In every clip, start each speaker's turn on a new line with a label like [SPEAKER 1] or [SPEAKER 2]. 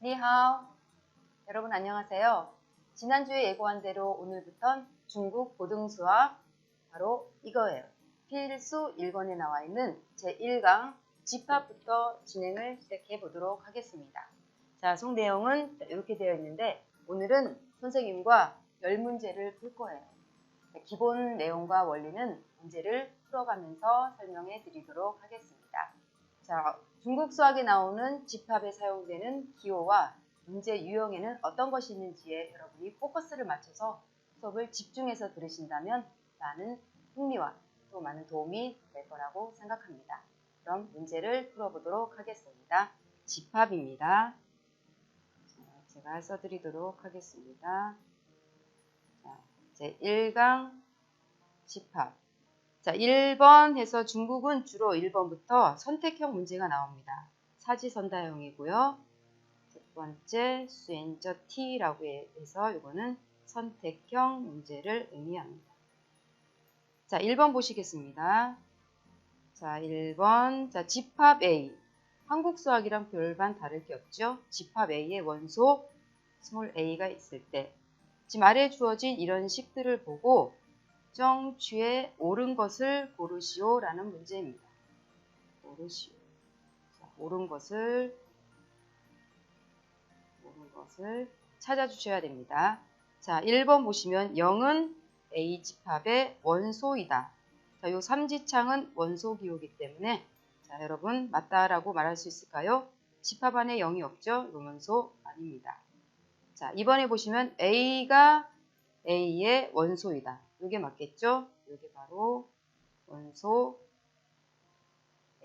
[SPEAKER 1] 니하오. 여러분 안녕하세요. 지난주에 예고한 대로 오늘부턴 중국 고등수학 바로 이거예요. 필수 1권에 나와 있는 제1강 집합부터 진행을 시작해 보도록 하겠습니다. 자, 속 내용은 이렇게 되어 있는데 오늘은 선생님과 열 문제를 풀 거예요. 기본 내용과 원리는 문제를 풀어가면서 설명해 드리도록 하겠습니다. 자, 중국 수학에 나오는 집합에 사용되는 기호와 문제 유형에는 어떤 것이 있는지에 여러분이 포커스를 맞춰서 수업을 집중해서 들으신다면 많은 흥미와 또 많은 도움이 될 거라고 생각합니다. 그럼 문제를 풀어보도록 하겠습니다. 집합입니다. 자, 제가 써드리도록 하겠습니다. 자, 제 1강 집합. 자, 1번 해서 중국은 주로 1번부터 선택형 문제가 나옵니다. 사지선다형이고요. 첫 번째 수행저 T라고 해서 이거는 선택형 문제를 의미합니다. 자, 1번 보시겠습니다. 자, 1번. 자, 집합 A. 한국 수학이랑 별반 다를 게 없죠. 집합 A의 원소 스몰 a가 있을 때 지금 아래에 주어진 이런 식들을 보고 정취에 옳은 것을 고르시오 라는 문제입니다. 고르시오. 자, 옳은 것을 옳은 것을 찾아주셔야 됩니다. 자, 1번 보시면 0은 A 집합의 원소이다. 자, 요 삼지창은 원소 기호이기 때문에 자, 여러분 맞다라고 말할 수 있을까요? 집합 안에 0이 없죠? 요 원소 아닙니다. 자, 이번에 보시면 A가 A의 원소이다. 이게 맞겠죠? 이게 바로 원소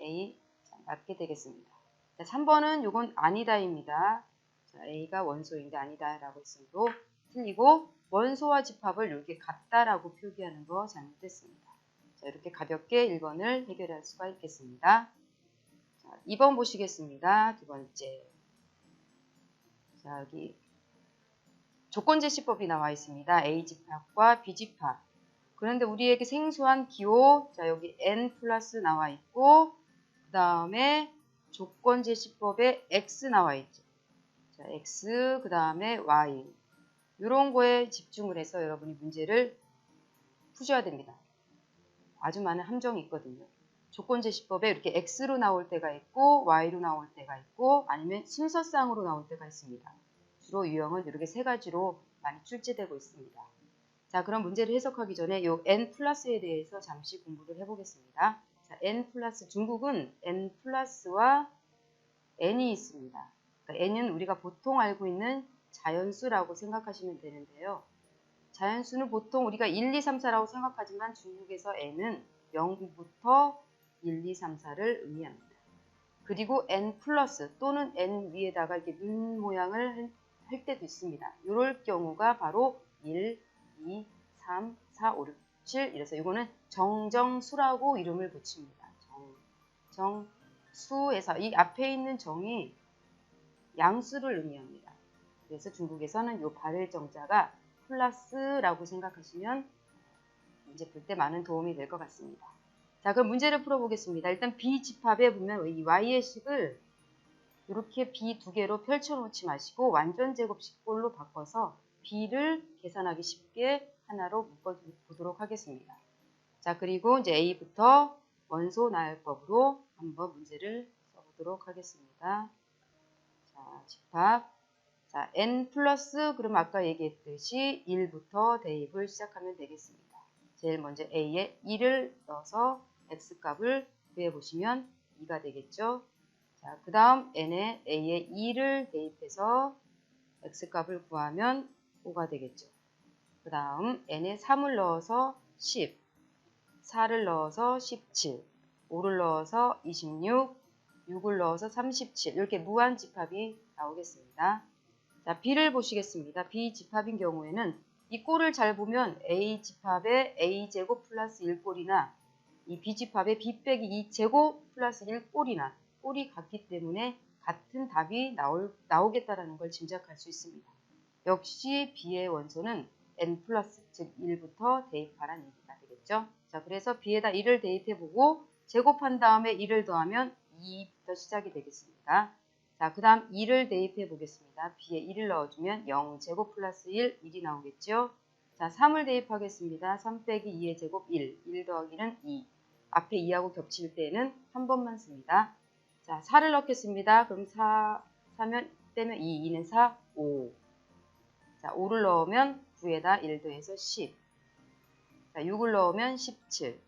[SPEAKER 1] A 자, 맞게 되겠습니다. 자, 3번은 이건 아니다입니다. 자, A가 원소인데 아니다라고 했어도 틀리고 원소와 집합을 이렇게 같다라고 표기하는 거 잘못됐습니다. 자, 이렇게 가볍게 1번을 해결할 수가 있겠습니다. 자, 2번 보시겠습니다. 두 번째. 자, 여기 조건 제시법이 나와 있습니다. A집합과 B집합. 그런데 우리에게 생소한 기호, 자 여기 n 플러스 나와 있고 그 다음에 조건 제시법에 x 나와 있죠. 자 x 그 다음에 y 이런 거에 집중을 해서 여러분이 문제를 푸셔야 됩니다. 아주 많은 함정이 있거든요. 조건 제시법에 이렇게 x로 나올 때가 있고 y로 나올 때가 있고 아니면 순서상으로 나올 때가 있습니다. 주로 유형은 이렇게 세 가지로 많이 출제되고 있습니다. 자, 그럼 문제를 해석하기 전에 이 n 플러스에 대해서 잠시 공부를 해보겠습니다. 자, n 플러스 중국은 n 플러스와 n이 있습니다. 그러니까 n은 우리가 보통 알고 있는 자연수라고 생각하시면 되는데요. 자연수는 보통 우리가 1, 2, 3, 4라고 생각하지만 중국에서 n은 0부터 1, 2, 3, 4를 의미합니다. 그리고 n 플러스 또는 n 위에다가 이렇게 눈 모양을 할 때도 있습니다. 이럴 경우가 바로 1, 2, 3, 4, 5, 6, 7 이래서 이거는 정정수라고 이름을 붙입니다. 정, 정수에서 이 앞에 있는 정이 양수를 의미합니다. 그래서 중국에서는 이 발을 정자가 플러스라고 생각하시면 문제 풀 때 많은 도움이 될 것 같습니다. 자, 그럼 문제를 풀어보겠습니다. 일단 B집합에 보면 이 Y의 식을 이렇게 B 두 개로 펼쳐놓지 마시고 완전 제곱식꼴로 바꿔서 B를 계산하기 쉽게 하나로 묶어보도록 하겠습니다. 자, 그리고 이제 A부터 원소 나열법으로 한번 문제를 써보도록 하겠습니다. 자, 집합. 자, n 플러스 그럼 아까 얘기했듯이 1부터 대입을 시작하면 되겠습니다. 제일 먼저 a에 1을 넣어서 x값을 구해보시면 2가 되겠죠. 자, 그 다음 n에 a에 2를 대입해서 x값을 구하면 5가 되겠죠. 그 다음 n에 3을 넣어서 10, 4를 넣어서 17, 5를 넣어서 26, 6을 넣어서 37 이렇게 무한 집합이 나오겠습니다. 자, B를 보시겠습니다. B 집합인 경우에는 이 꼴을 잘 보면 A 집합의 A 제곱 플러스 1꼴이나 이 B 집합의 B 빼기 2 제곱 플러스 1꼴이나 꼴이 같기 때문에 같은 답이 나올, 나오겠다라는 걸 짐작할 수 있습니다. 역시 B의 원소는 n 플러스 즉 1부터 대입하라는 얘기가 되겠죠. 자, 그래서 B에다 1을 대입해보고 제곱한 다음에 1을 더하면 2부터 시작이 되겠습니다. 자, 그 다음 2를 대입해 보겠습니다. b에 1을 넣어주면 0 제곱 플러스 1, 1이 나오겠죠? 자, 3을 대입하겠습니다. 3 빼기 2의 제곱 1, 1 더하기는 2. 앞에 2하고 겹칠 때는 한 번만 씁니다. 자, 4를 넣겠습니다. 그럼 4, 4면 떼면 2, 2는 4, 5. 자, 5를 넣으면 9에다 1 더해서 10. 자, 6을 넣으면 17.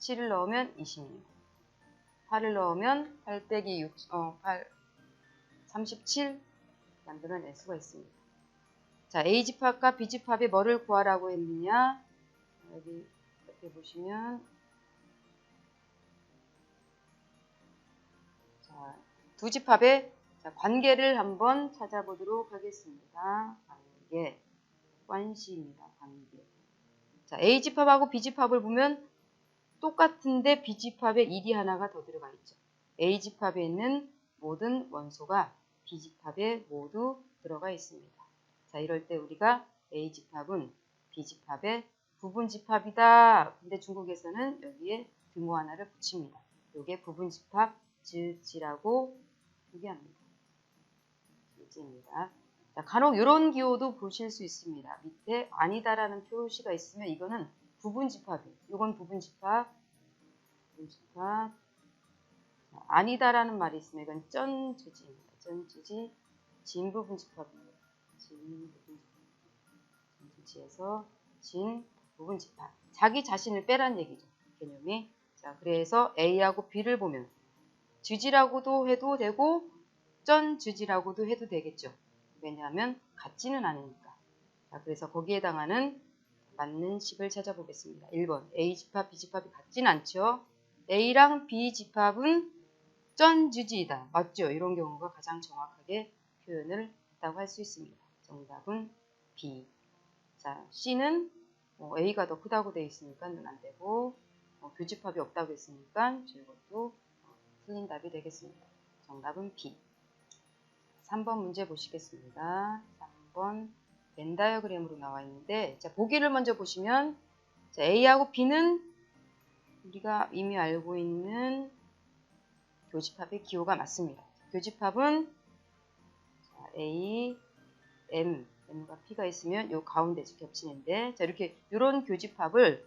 [SPEAKER 1] 7을 넣으면 26. 8을 넣으면 8 빼기 6, 어, 8, 37 만들어낼 수가 있습니다. 자, A집합과 B집합의 뭐를 구하라고 했느냐? 여기 옆에 보시면 두 집합의 자, 관계를 한번 찾아보도록 하겠습니다. 관계, 관시입니다. 관계. 자, A집합하고 B집합을 보면 똑같은데 B집합에 1이 하나가 더 들어가 있죠. A집합에 있는 모든 원소가 B집합에 모두 들어가 있습니다. 자, 이럴 때 우리가 A집합은 B집합의 부분 집합이다. 근데 중국에서는 여기에 등호 하나를 붙입니다. 이게 부분 집합 즈지라고 얘기합니다. 즈지입니다. 자, 간혹 이런 기호도 보실 수 있습니다. 밑에 아니다라는 표시가 있으면 이거는 부분 집합이에요. 이건 부분 집합, 부분 집합. 자, 아니다라는 말이 있으면 이건 쩐주지입니다. 쩐주지, 진 부분 집합입니다. 진 부분 집합. 진주지에서 진 부분 집합. 자기 자신을 빼란 얘기죠. 개념이. 자, 그래서 A하고 B를 보면 주지라고도 해도 되고 쩐주지라고도 해도 되겠죠. 왜냐하면 같지는 않으니까. 자, 그래서 거기에 해당하는 맞는 식을 찾아보겠습니다. 1번 A집합, B집합이 같진 않죠. A랑 B집합은 쩐주지이다. 맞죠? 이런 경우가 가장 정확하게 표현을 했다고 할 수 있습니다. 정답은 B. 자, C는 뭐 A가 더 크다고 되어 있으니까 안 되고 어, 교집합이 없다고 했으니까 이것도 어, 틀린 답이 되겠습니다. 정답은 B. 3번 문제 보시겠습니다. 3번 벤 다이어그램으로 나와 있는데 자, 보기를 먼저 보시면 자, A하고 B는 우리가 이미 알고 있는 교집합의 기호가 맞습니다. 교집합은 자, A, M, M과 P가 있으면 요 가운데서 겹치는데 자, 이렇게 이런 교집합을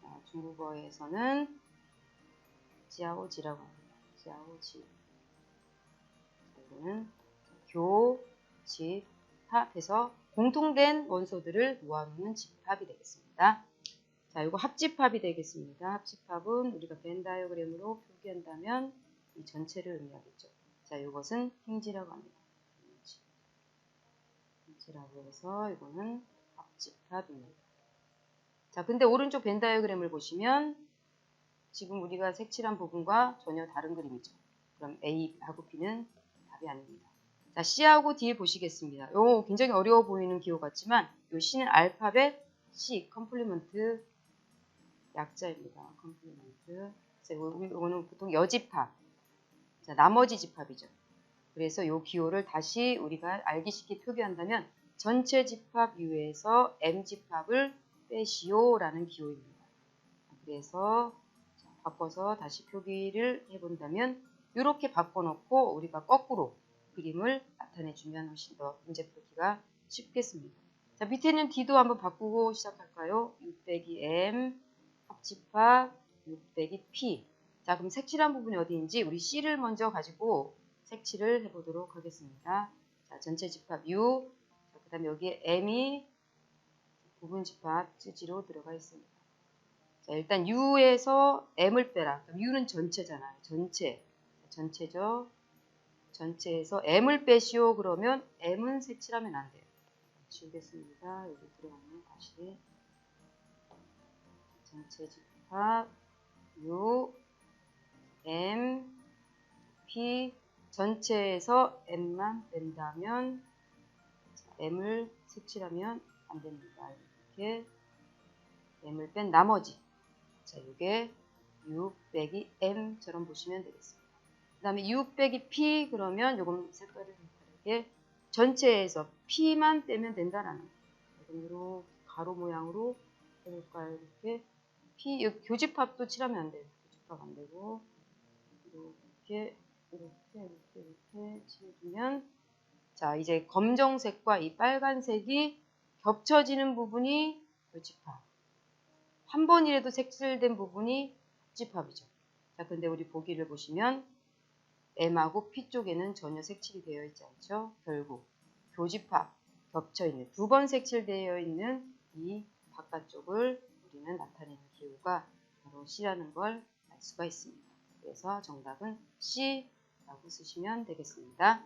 [SPEAKER 1] 자, 중국어에서는 지아오지라고 합니다. 지아오지. 이거는 교 집합에서 공통된 원소들을 모아놓는 집합이 되겠습니다. 자, 이거 합집합이 되겠습니다. 합집합은 우리가 벤 다이어그램으로 표기한다면 이 전체를 의미하겠죠. 자, 이것은 행지라고 합니다. 행지. 행지라고 해서 이거는 합집합입니다. 자, 근데 오른쪽 벤 다이어그램을 보시면 지금 우리가 색칠한 부분과 전혀 다른 그림이죠. 그럼 A하고 B는 답이 아닙니다. 자, C하고 D 보시겠습니다. 요 굉장히 어려워 보이는 기호 같지만 요 C는 알파벳 C, 컴플리먼트 약자입니다. 컴플리먼트. 자, 요거는 보통 여집합. 자, 나머지 집합이죠. 그래서 요 기호를 다시 우리가 알기 쉽게 표기한다면 전체 집합 U에서 M 집합을 빼시오라는 기호입니다. 그래서 바꿔서 다시 표기를 해본다면 이렇게 바꿔놓고 우리가 거꾸로 그림을 나타내주면 훨씬 더 문제 풀기가 쉽겠습니다. 자, 밑에는 D도 한번 바꾸고 시작할까요? 6 빼기 M 합집합 6 빼기 P 자, 그럼 색칠한 부분이 어디인지 우리 C를 먼저 가지고 색칠을 해보도록 하겠습니다. 자, 전체 집합 U 그 다음에 여기에 M이 부분 집합 찌지로 들어가 있습니다. 자, 일단 U에서 M을 빼라. 그럼 U는 전체잖아요. 전체. 전체죠. 전체에서 M을 빼시오 그러면 M은 색칠하면 안 돼요. 지우겠습니다. 여기 들어가면 다시 전체 집합 U M P 전체에서 M만 뺀다면 M을 색칠하면 안 됩니다. 이렇게 M을 뺀 나머지 자 이게 U 빼기 M처럼 보시면 되겠습니다. 그 다음에 U 빼기 P 그러면 요건 색깔을 다르게 전체에서 P만 떼면 된다라는 거예요. 이렇게 가로 모양으로 해볼까요? 이렇게 P 교집합도 칠하면 안 돼요. 교집합 안 되고 이렇게 이렇게 이렇게 이렇게 칠해주면 자 이제 검정색과 이 빨간색이 겹쳐지는 부분이 교집합 한 번이라도 색칠된 부분이 합집합이죠. 자 근데 우리 보기를 보시면 M하고 P 쪽에는 전혀 색칠이 되어 있지 않죠. 결국 교집합 겹쳐 있는 두 번 색칠되어 있는 이 바깥쪽을 우리는 나타내는 기호가 바로 C라는 걸 알 수가 있습니다. 그래서 정답은 C라고 쓰시면 되겠습니다.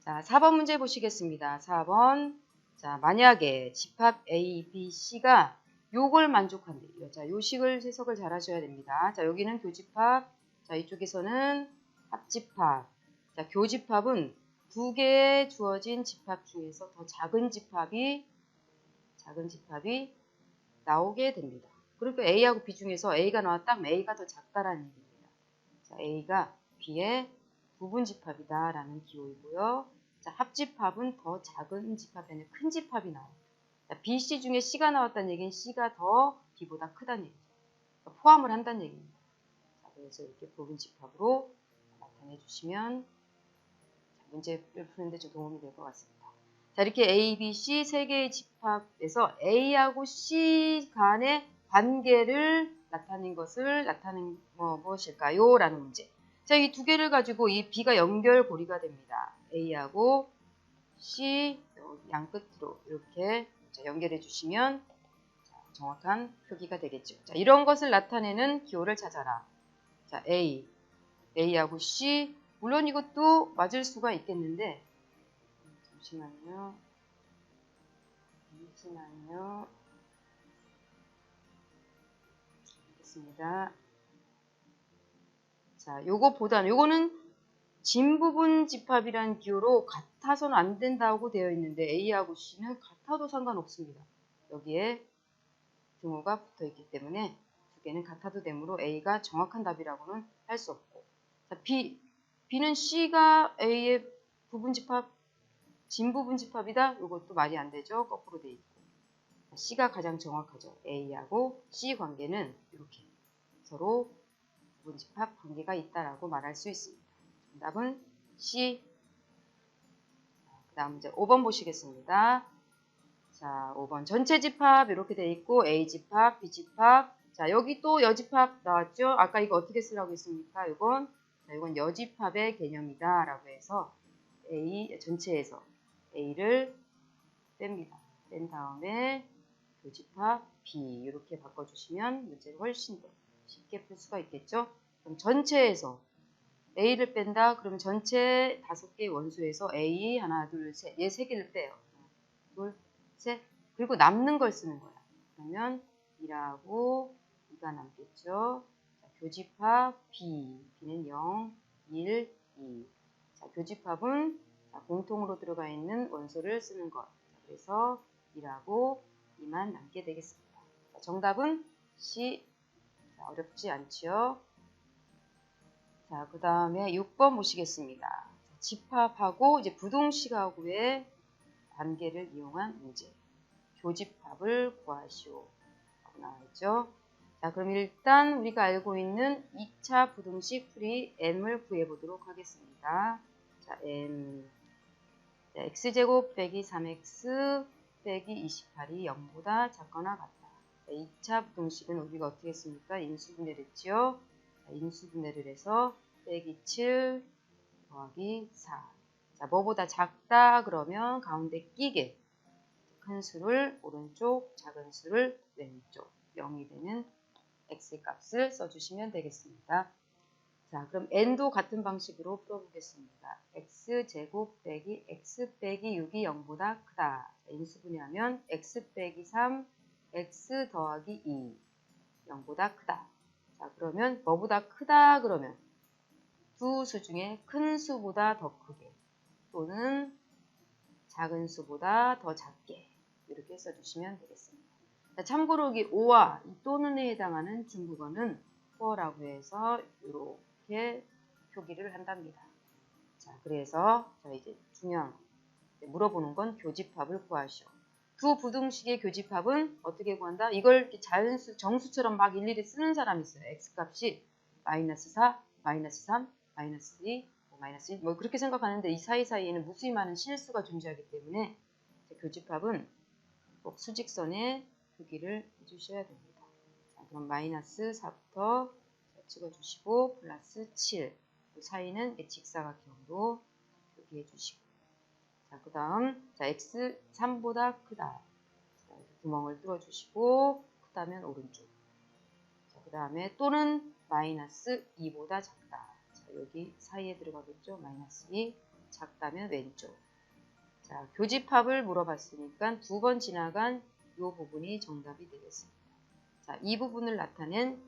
[SPEAKER 1] 자, 4번 문제 보시겠습니다. 4번. 자, 만약에 집합 A, B, C가 요걸 만족한대요. 자, 요 식을 해석을 잘 하셔야 됩니다. 자, 여기는 교집합. 자, 이쪽에서는 합집합. 자, 교집합은 두 개의 주어진 집합 중에서 더 작은 집합이 작은 집합이 나오게 됩니다. 그러니까 A하고 B 중에서 A가 나왔다면 A가 더 작다라는 얘기입니다. 자, A가 B의 부분 집합이다라는 기호이고요. 자, 합집합은 더 작은 아니라 큰 집합이 나옵니 다. 자, B, C 중에 C가 나왔다는 얘기는 C가 더 B보다 크다는 얘기죠. 그러니까 포함을 한다는 얘기입니다. 자, 그래서 이렇게 부분 집합으로 나타내 주시면 문제를 푸는데 좀 도움이 될 것 같습니다. 자, 이렇게 A, B, C 세 개의 집합에서 A하고 C 간의 관계를 나타낸 것을 나타낸 뭐, 무엇일까요? 라는 문제. 자, 이 두 개를 가지고 이 B가 연결고리가 됩니다. A하고 C 양 끝으로 이렇게 연결해 주시면 정확한 표기가 되겠죠. 자, 이런 것을 나타내는 기호를 찾아라. 자, A, A하고 C 물론 이것도 맞을 수가 있겠는데 잠시만요. 잠시만요. 알겠습니다. 자, 요거보다는 요거는 진 부분 집합이라는 기호로 같아서는 안 된다고 되어 있는데 A하고 C는 같아도 상관없습니다. 여기에 등호가 붙어 있기 때문에 두 개는 같아도 되므로 A가 정확한 답이라고는 할 수 없고 자, B, B는 C가 A의 부분 집합, 진 부분 집합이다. 이것도 말이 안 되죠. 거꾸로 돼 있고. C가 가장 정확하죠. A하고 C 관계는 이렇게 서로 부분 집합 관계가 있다라고 말할 수 있습니다. 정답은 C. 그 다음 이제 5번 보시겠습니다. 자, 5번 전체 집합 이렇게 돼 있고 A 집합, B 집합. 자, 여기 또 여집합 나왔죠? 아까 이거 어떻게 쓰라고 했습니까? 이건 자, 이건 여집합의 개념이다 라고 해서 A 전체에서 A를 뺍니다. 뺀 다음에 교집합 B 이렇게 바꿔주시면 문제를 훨씬 더 쉽게 풀 수가 있겠죠. 그럼 전체에서 A를 뺀다. 그러면 전체 다섯 개의 원소에서 A 하나 둘 셋 얘 세 개를 빼요. 둘 셋. 그리고 남는 걸 쓰는 거야. 그러면 2라고 2가 남겠죠. 교집합 B, B는 0, 1, 2. 자, 교집합은 자, 공통으로 들어가 있는 원소를 쓰는 것. 그래서 2라고 2만 남게 되겠습니다. 자, 정답은 C. 자, 어렵지 않지요? 자, 그 다음에 6번 보시겠습니다. 집합하고 이제 부동식하고의 관계를 이용한 문제. 교집합을 구하시오. 나와있죠. 자, 그럼 일단 우리가 알고 있는 2차 부등식 풀이 n을 구해보도록 하겠습니다. 자. 자, x제곱 빼기 3x 빼기 28이 0보다 작거나 같다. 자, 2차 부등식은 우리가 어떻게 했습니까? 인수분해를 했지요. 자, 인수분해를 해서 빼기 7 더하기 4. 자, 뭐보다 작다 그러면 가운데 끼게 큰 수를 오른쪽, 작은 수를 왼쪽 0이 되는 x 값을 써주시면 되겠습니다. 자, 그럼 n도 같은 방식으로 풀어보겠습니다. x제곱 빼기 x 빼기 6이 0보다 크다. 인수분해하면 x 빼기 3, x 더하기 2, 0보다 크다. 자, 그러면 뭐보다 크다 그러면 두 수 중에 큰 수보다 더 크게 또는 작은 수보다 더 작게 이렇게 써주시면 되겠습니다. 참고로 여기 5와 또는에 해당하는 중국어는 포라고 해서 이렇게 표기를 한답니다. 자, 그래서 자 이제 중요한 물어보는 건 교집합을 구하시오. 두 부등식의 교집합은 어떻게 구한다? 이걸 자연수, 정수처럼 막 일일이 쓰는 사람이 있어요. x값이 마이너스 4, 마이너스 3, 마이너스 2, 뭐 마이너스 1, 뭐 그렇게 생각하는데 이 사이사이에는 무수히 많은 실수가 존재하기 때문에 교집합은 꼭 수직선에 표기를 해주셔야 됩니다. 자, 그럼 마이너스 4부터 찍어주시고 플러스 7, 그 사이는 직사각형으로 표기해 주시고 자, 그 다음 자 x 3보다 크다. 자, 구멍을 뚫어주시고 크다면 오른쪽. 자, 그 다음에 또는 마이너스 2보다 작다. 자, 여기 사이에 들어가겠죠. 마이너스 2 작다면 왼쪽. 자, 교집합을 물어봤으니까 두 번 지나간 이 부분이 정답이 되겠습니다. 자, 이 부분을 나타낸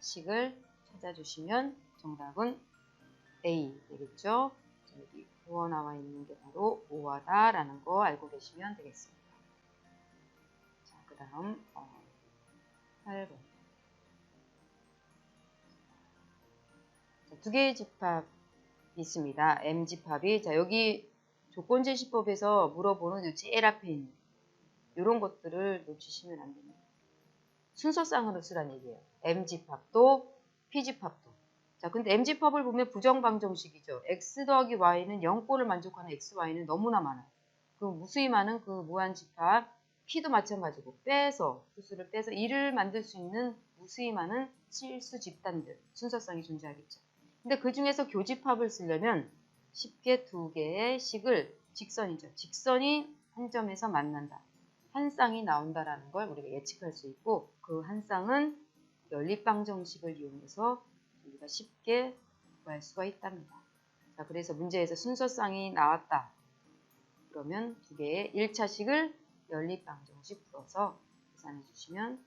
[SPEAKER 1] 식을 찾아주시면 정답은 A 되겠죠. 자, 여기 부어 나와 있는 게 바로 5화다 라는 거 알고 계시면 되겠습니다. 자, 그 다음 어, 8번 자, 두 개의 집합이 있습니다. M집합이 자 여기 조건제시법에서 물어보는 제일 앞에 있는 이런 것들을 놓치시면 안 됩니다. 순서상으로 쓰란 얘기예요. M집합도 P집합도. 자, 근데 M집합을 보면 부정방정식이죠. X 더하기 Y는 0꼴을 만족하는 X, Y는 너무나 많아요. 그 무수히 많은 그 무한집합 P도 마찬가지고 빼서 수수를 빼서 1을 만들 수 있는 무수히 많은 실수 집단들 순서상이 존재하겠죠. 근데 그 중에서 교집합을 쓰려면 쉽게 두 개의 식을 직선이죠. 직선이 한 점에서 만난다. 한 쌍이 나온다라는 걸 우리가 예측할 수 있고 그 한 쌍은 연립방정식을 이용해서 우리가 쉽게 구할 수가 있답니다. 자, 그래서 문제에서 순서쌍이 나왔다. 그러면 두 개의 1차식을 연립방정식 풀어서 계산해 주시면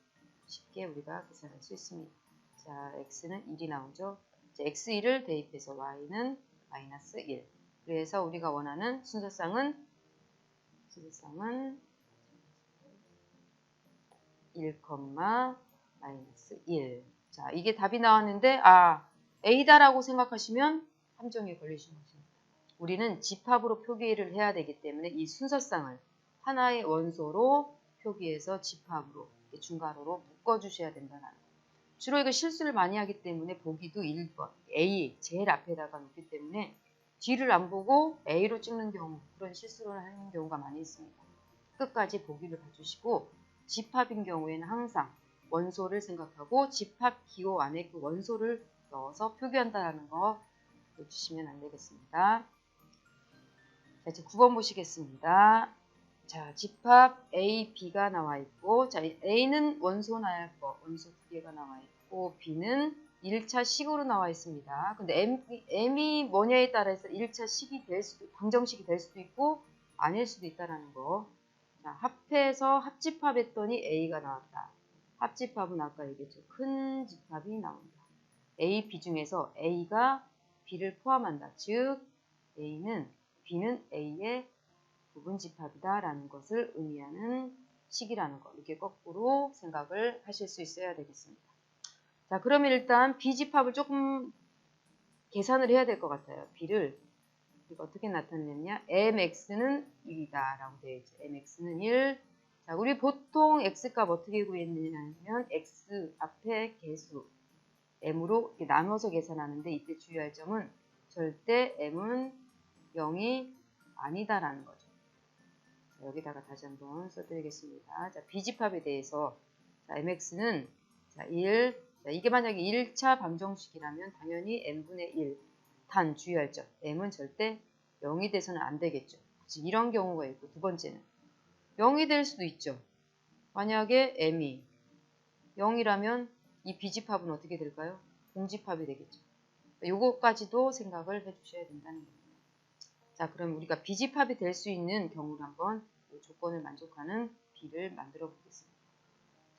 [SPEAKER 1] 쉽게 우리가 계산할 수 있습니다. 자, x는 1이 나오죠. 자, x1을 대입해서 y는 마이너스 1. 그래서 우리가 원하는 순서쌍은 순서쌍은 1, 마이너스 1. 자, 이게 답이 나왔는데 아, A다라고 생각하시면 함정에 걸리시는 것입니다. 우리는 집합으로 표기를 해야 되기 때문에 이 순서쌍을 하나의 원소로 표기해서 집합으로 중괄호로 묶어주셔야 된다는 주로 이거 실수를 많이 하기 때문에 보기도 1번 A 제일 앞에다가 놓기 때문에 뒤를 안 보고 A로 찍는 경우 그런 실수를 하는 경우가 많이 있습니다. 끝까지 보기를 봐주시고 집합인 경우에는 항상 원소를 생각하고 집합 기호 안에 그 원소를 넣어서 표기한다는 거 놓치시면 안 되겠습니다. 자, 이제 9번 보시겠습니다. 자, 집합 A, B가 나와 있고, 자, A는 원소 나열 거, 원소 두 개가 나와 있고, B는 1차 식으로 나와 있습니다. 근데 M, M이 뭐냐에 따라서 1차 식이 될 수도, 방정식이 될 수도 있고, 아닐 수도 있다라는 거. 자, 합해서 합집합했더니 A가 나왔다. 합집합은 아까 얘기했죠. 큰 집합이 나온다. A, B 중에서 A가 B를 포함한다. 즉, A는 B는 A의 부분 집합이다 라는 것을 의미하는 식이라는 거 이렇게 거꾸로 생각을 하실 수 있어야 되겠습니다. 자 그러면 일단 B집합을 조금 계산을 해야 될 것 같아요. B를 어떻게 나타냈냐 MX는 1이다 라고 되어 있죠. MX는 1 자, 우리 보통 x값 어떻게 구했느냐면 x 앞에 개수 m으로 나눠서 계산하는데 이때 주의할 점은 절대 m은 0이 아니다라는 거죠. 자, 여기다가 다시 한번 써드리겠습니다. 자, 비집합에 대해서 자, mx는 자, 1, 자, 이게 만약에 1차 방정식이라면 당연히 n분의 1 단 주의할 점 m은 절대 0이 돼서는 안 되겠죠. 이런 경우가 있고 두 번째는 0이 될 수도 있죠. 만약에 m이 0이라면 이 비집합은 어떻게 될까요? 공집합이 되겠죠. 요거까지도 생각을 해주셔야 된다는 겁니다. 자, 그럼 우리가 비집합이 될 수 있는 경우를 한번 조건을 만족하는 B를 만들어 보겠습니다.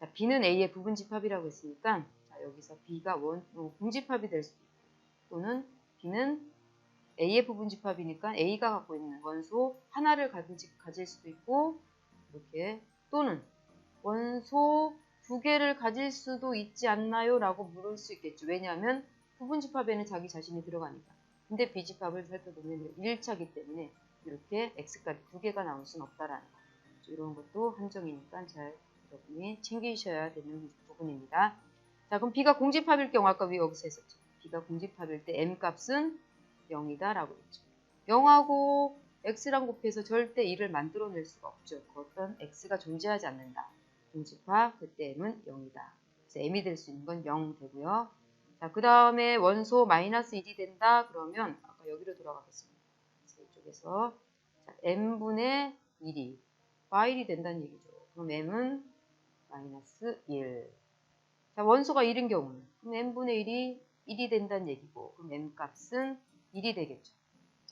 [SPEAKER 1] 자, B는 A의 부분집합이라고 했으니까 자, 여기서 B가 원, 어, 공집합이 될 수도 있고 또는 B는 A의 부분집합이니까 A가 갖고 있는 원소 하나를 가질 수도 있고 이렇게 또는 원소 두 개를 가질 수도 있지 않나요? 라고 물을 수 있겠죠. 왜냐하면 부분집합에는 자기 자신이 들어가니까. 근데 B집합을 살펴보면 1차기 때문에 이렇게 X값 두 개가 나올 수는 없다라는 거. 이런 것도 한정이니까 잘 여러분이 챙기셔야 되는 부분입니다. 자, 그럼 B가 공집합일 경우 아까 위 여기서 했었죠. B가 공집합일 때 M 값은 0이다 라고 했죠. 0하고 X랑 곱해서 절대 2를 만들어낼 수가 없죠. 그 어떤 X가 존재하지 않는다. 공집합 그때 M은 0이다. 그래서 M이 될 수 있는 건 0 되고요. 자, 그 다음에 원소 마이너스 1이 된다. 그러면 아까 여기로 돌아가겠습니다. 이쪽에서 자, M분의 1이 과일이 된다는 얘기죠. 그럼 M은 마이너스 1. 자, 원소가 1인 경우는 그럼 M분의 1이 1이 된다는 얘기고 그럼 M 값은 1이 되겠죠.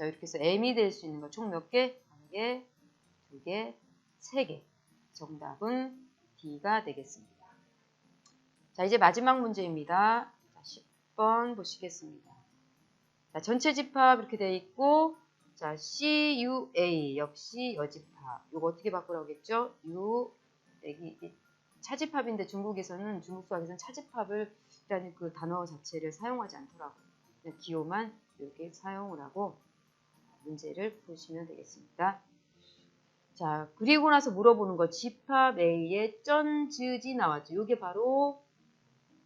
[SPEAKER 1] 자, 이렇게 해서 M이 될 수 있는 거 총 몇 개? 한 개, 두 개, 세 개. 정답은 D가 되겠습니다. 자, 이제 마지막 문제입니다. 자, 10번 보시겠습니다. 자, 전체 집합 이렇게 되어 있고 자, CUA 역시 여집합. 이거 어떻게 바꾸라고 했죠? U 여기 이 차집합인데 중국에서는 중국 수학에서는 차집합을 그 단어 자체를 사용하지 않더라고요. 기호만 이렇게 사용을 하고 문제를 푸시면 되겠습니다. 자, 그리고 나서 물어보는 거 집합 A의 전, 즈지 나왔죠. 이게 바로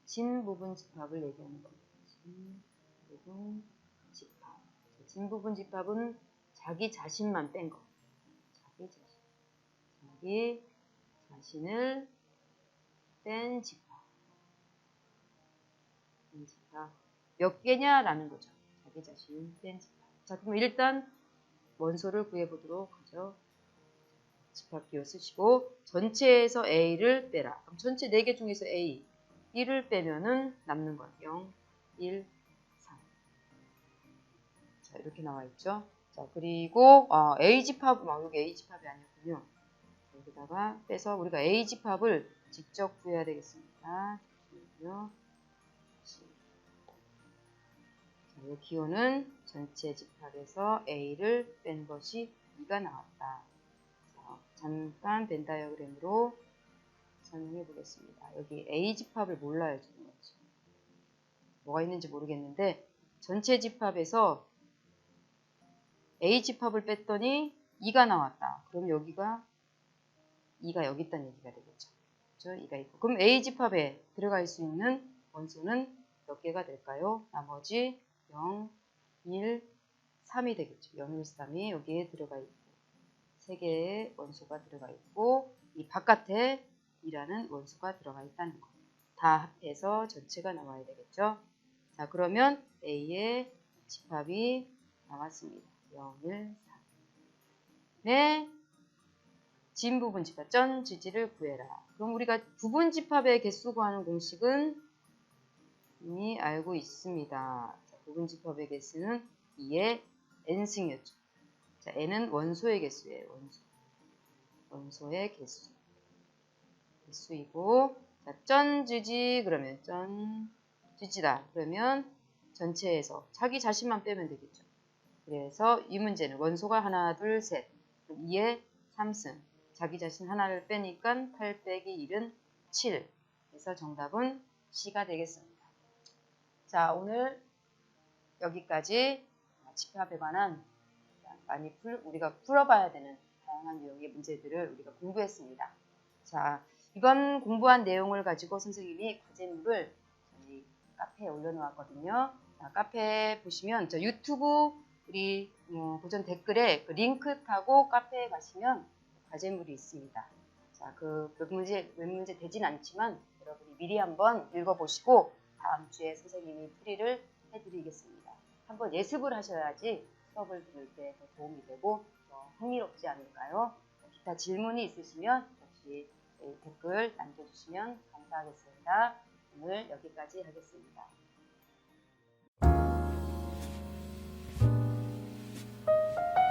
[SPEAKER 1] 진 부분 집합을 얘기하는 겁니다. 진 부분 집합. 진 부분 집합은 자기 자신만 뺀 거. 자기 자신. 자기 자신을 뺀 집합. 뺀 집합. 몇 개냐라는 거죠. 자기 자신을 뺀 집합. 자, 그럼 일단 원소를 구해보도록 하죠. 집합 기호 쓰시고 전체에서 A를 빼라. 그럼 전체 4개 중에서 A 1을 빼면은 남는 건 0, 1, 3. 자, 이렇게 나와 있죠. 자, 그리고 어, A 집합, 아, 여기 A 집합이 아니었군요. 여기다가 빼서 우리가 A 집합을 직접 구해야 되겠습니다. 자, 이 기호는 전체 집합에서 A를 뺀 것이 2가 나왔다. 자, 잠깐 벤 다이어그램으로 설명해 보겠습니다. 여기 A 집합을 몰라요. 뭐가 있는지 모르겠는데 전체 집합에서 A 집합을 뺐더니 2가 나왔다. 그럼 여기가 2가 여기 있다는 얘기가 되겠죠. 그렇죠? 2가 있고. 그럼 A 집합에 들어갈 수 있는 원소는 몇 개가 될까요? 나머지 0, 1, 3이 되겠죠. 0, 1, 3이 여기에 들어가 있고 3개의 원소가 들어가 있고 이 바깥에 2라는 원소가 들어가 있다는 거. 다 합해서 전체가 나와야 되겠죠. 자 그러면 A의 집합이 나왔습니다. 0, 1, 3. 네. 진 부분 집합, 전 지지를 구해라. 그럼 우리가 부분 집합의 개수 구하는 공식은 이미 알고 있습니다. 집합의 개수는 2의 n승이었죠. 자, n은 원소의 개수예요. 원소. 원소의 개수. 개수이고 자, 전 지지 그러면 전 지지다. 그러면 전체에서 자기 자신만 빼면 되겠죠. 그래서 이 문제는 원소가 하나, 둘, 셋. 2의 3승. 자기 자신 하나를 빼니까 8 빼기 1은 7. 그래서 정답은 C가 되겠습니다. 자, 오늘 여기까지 집합에 관한 많이 풀, 우리가 풀어봐야 되는 다양한 유형의 문제들을 우리가 공부했습니다. 자, 이번 공부한 내용을 가지고 선생님이 과제물을 저희 카페에 올려놓았거든요. 자, 카페 보시면 저 유튜브 우리 어, 고전 댓글에 그 링크 타고 카페에 가시면 과제물이 있습니다. 자, 그몇 문제 몇 문제 되진 않지만 여러분이 미리 한번 읽어보시고 다음 주에 선생님이 풀이를 해드리겠습니다. 한번 예습을 하셔야지 수업을 들을 때 더 도움이 되고 더 흥미롭지 않을까요? 기타 질문이 있으시면 역시 댓글 남겨주시면 감사하겠습니다. 오늘 여기까지 하겠습니다. thank you